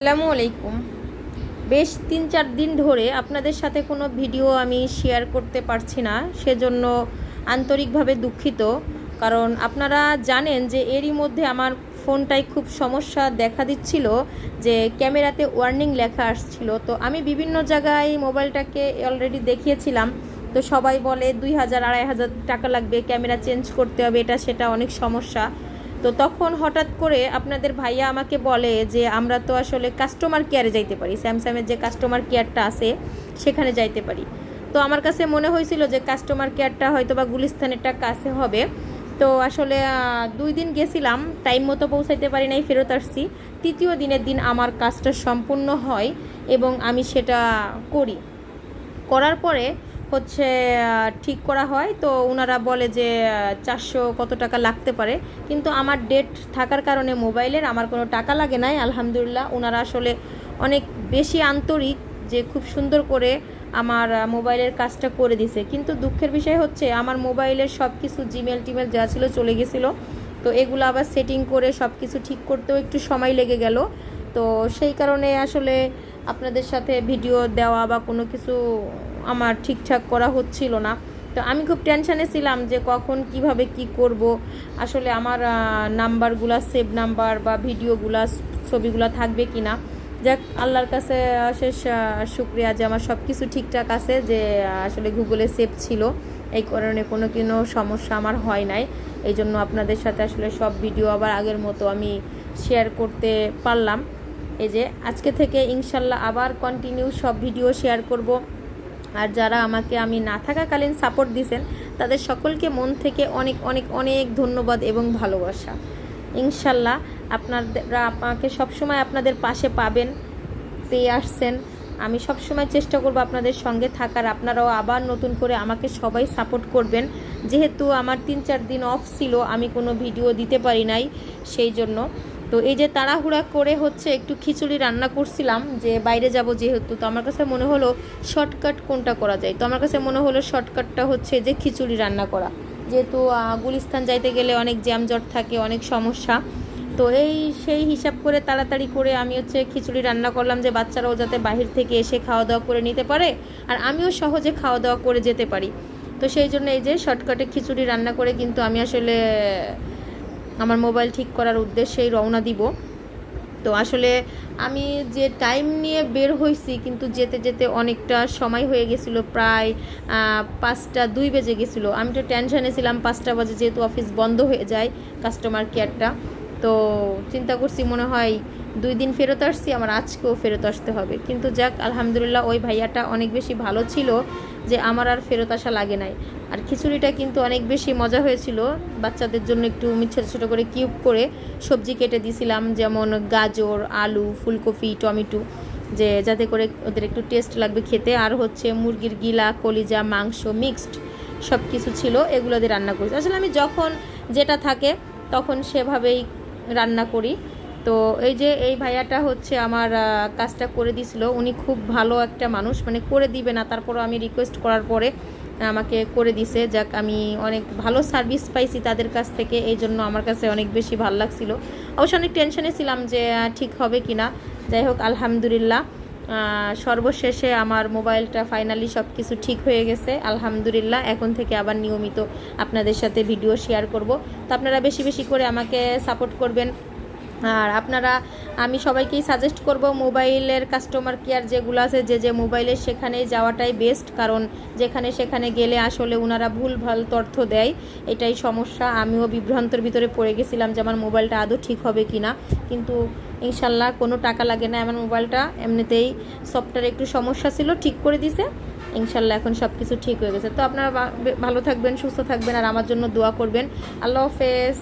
আসসালামু আলাইকুম। বেশ তিন চার দিন ধরে আপনাদের সাথে কোনো ভিডিও আমি শেয়ার করতে পারছি না, সেজন্য আন্তরিকভাবে দুঃখিত। কারণ আপনারা জানেন যে এরই মধ্যে আমার ফোনটায় খুব সমস্যা দেখা দিচ্ছিল, যে ক্যামেরাতে ওয়ার্নিং লেখা আসছিল। তো আমি বিভিন্ন জায়গায় মোবাইলটাকে অলরেডি দেখিয়েছিলাম। তো সবাই বলে দুই হাজার, আড়াই হাজার টাকা লাগবে, ক্যামেরা চেঞ্জ করতে হবে, এটা সেটা অনেক সমস্যা। তো তখন হঠাৎ করে আপনাদের ভাইয়া আমাকে বলে যে, আমরা তো আসলে কাস্টমার কেয়ারে যাইতে পারি। স্যামসাংয়ের যে কাস্টমার কেয়ারটা আছে, সেখানে যাইতে পারি। তো আমার কাছে মনে হয়েছিল যে কাস্টমার কেয়ারটা হয়তো বা গুলিস্তানেরটা কাছে হবে। তো আসলে দুই দিন গেছিলাম টাইম মতো পৌঁছাইতে পারি নাই, ফেরত আসছি। তৃতীয় দিনের দিন আমার কাজটা সম্পূর্ণ হয় এবং আমি সেটা করি। করার পরে হচ্ছে ঠিক করা হয়। তো ওনারা বলে যে চারশো কত টাকা লাগতে পারে। কিন্তু আমার ডেট থাকার কারণে মোবাইলের আমার কোনো টাকা লাগে নাই, আলহামদুলিল্লাহ। ওনারা আসলে অনেক বেশি আন্তরিক যে, খুব সুন্দর করে আমার মোবাইলের কাজটা করে দিছে। কিন্তু দুঃখের বিষয় হচ্ছে, আমার মোবাইলের সব কিছু জিমেল টিমেল যা ছিল চলে গেছিল। তো এগুলো আবার সেটিং করে সব কিছু ঠিক করতেও একটু সময় লেগে গেল। তো সেই কারণে আসলে আপনাদের সাথে ভিডিও দেওয়া বা কোনো কিছু আমার ঠিকঠাক করা হচ্ছিল না। তো আমি খুব টেনশানে ছিলাম যে কখন কীভাবে কি করব। আসলে আমার নাম্বারগুলা সেভ নাম্বার বা ভিডিওগুলা, ছবিগুলা থাকবে কি না যাক, আল্লাহর কাছে শেষ শুক্রিয়া যে আমার সব কিছু ঠিকঠাক আছে, যে আসলে গুগলে সেভ ছিল। এই কারণে কোনো কোনো সমস্যা আমার হয় নাই। এই জন্য আপনাদের সাথে আসলে সব ভিডিও আবার আগের মতো আমি শেয়ার করতে পারলাম। এই যে, আজকে থেকে ইনশাল্লাহ আবার কন্টিনিউ সব ভিডিও শেয়ার করব। আর যারা আমাকে, আমি না থাকাকালীন সাপোর্ট দিছেন, তাদের সকলকে মন থেকে অনেক অনেক অনেক ধন্যবাদ এবং ভালোবাসা। ইনশাল্লাহ আপনারা আমাকে সবসময় আপনাদের পাশে পাবেন, পেয়ে আসছেন। আমি সবসময় চেষ্টা করব আপনাদের সঙ্গে থাকার। আপনারাও আবার নতুন করে আমাকে সবাই সাপোর্ট করবেন। যেহেতু আমার তিন চার দিন অফ ছিল, আমি কোনো ভিডিও দিতে পারি নাই, সেই জন্য। তো এই যে তাড়াহুড়া করে হচ্ছে একটু খিচুড়ি রান্না করছিলাম যে বাইরে যাব যেহেতু, তো আমার কাছে মনে হলো শর্টকাট কোনটা করা যায়? তো আমার কাছে মনে হলো শর্টকাটটা হচ্ছে যে খিচুড়ি রান্না করা। যেহেতু গুলিস্তান যাইতে গেলে অনেক জ্যামজট থাকে, অনেক সমস্যা। তো এই সেই হিসাব করে তাড়াতাড়ি করে আমি হচ্ছে খিচুড়ি রান্না করলাম যে বাচ্চারাও যাতে বাহির থেকে এসে খাওয়া দাওয়া করে নিতে পারে আর আমিও সহজে খাওয়া দাওয়া করে যেতে পারি। তো সেই জন্য এই যে শর্টকাটে খিচুড়ি রান্না করে কিন্তু আমি আসলে আমার মোবাইল ঠিক করার উদ্দেশ্যেই রওনা দিব। তো আসলে আমি যে টাইম নিয়ে বের হয়েছি কিন্তু যেতে যেতে অনেকটা সময় হয়ে গেছিল, প্রায় পাঁচটা দুই বেজে গেছিল। আমি তো টেনশানে ছিলাম, পাঁচটা বাজে যেহেতু অফিস বন্ধ হয়ে যায় কাস্টমার কেয়ারটা তো চিন্তা করছি মনে হয় দুই দিন ফেরত আসছি, আমার আজকেও ফেরত আসতে হবে। কিন্তু যাক, আলহামদুলিল্লাহ ওই ভাইয়াটা অনেক বেশি ভালো ছিল যে আমার আর ফেরত আসা লাগে নাই। আর খিচুড়িটা কিন্তু অনেক বেশি মজা হয়েছিল, বাচ্চাদের জন্য একটু ছোটো ছোটো করে কিউব করে সবজি কেটে দিয়েছিলাম, যেমন গাজর, আলু, ফুলকপি, টমেটো, যে যাতে করে ওদের একটু টেস্ট লাগবে খেতে। আর হচ্ছে মুরগির গিলা, কলিজা, মাংস মিক্সড সব কিছু ছিল, এগুলো দিয়ে রান্না করেছি। আসলে আমি যখন যেটা থাকে, তখন সেভাবেই রান্না করি। তো এই যে এই ভাইয়াটা হচ্ছে আমার কাজটা করে দিছিল। উনি খুব ভালো একটা মানুষ মানে করে দিবে না, তারপরও আমি রিকোয়েস্ট করার পরে আমাকে করে দিছে। যাক, আমি অনেক ভালো সার্ভিস পাইছি তাদের কাছ থেকে, এই জন্য আমার কাছে অনেক বেশি ভালো লাগছিল। অবশ্য অনেক টেনশনে ছিলাম যে ঠিক হবে কি না যাই হোক, আলহামদুলিল্লাহ। সর্বশেষে আমার মোবাইলটা ফাইনালি সব কিছু ঠিক হয়ে গেছে। আলহামদুলিল্লাহ, এখন থেকে আবার নিয়মিত আপনাদের সাথে ভিডিও শেয়ার করব। তো আপনারা বেশি বেশি করে আমাকে সাপোর্ট করবেন। আর আপনারা আমি সবাইকেই সাজেস্ট করব মোবাইলের কাস্টমার কেয়ার যেগুলো আছে, যে যে মোবাইলের সেখানেই যাওয়াটাই বেস্ট কারণ যেখানে সেখানে গেলে আসলে ওনারা ভুল ভালো তথ্য দেয়। এটাই সমস্যা। আমিও বিভ্রান্তর ভিতরে পড়ে গেছিলাম যে আমার মোবাইলটা আদৌ ঠিক হবে কি না কিন্তু ইনশাল্লাহ কোনো টাকা লাগে না, আমার মোবাইলটা এমনিতেই সফটওয়্যার একটু সমস্যা ছিল, ঠিক করে দিছে। ইনশাল্লাহ এখন সব কিছু ঠিক হয়ে গেছে। তো আপনারা ভালো থাকবেন, সুস্থ থাকবেন, আর আমার জন্য দোয়া করবেন। আল্লাহ হাফেজ।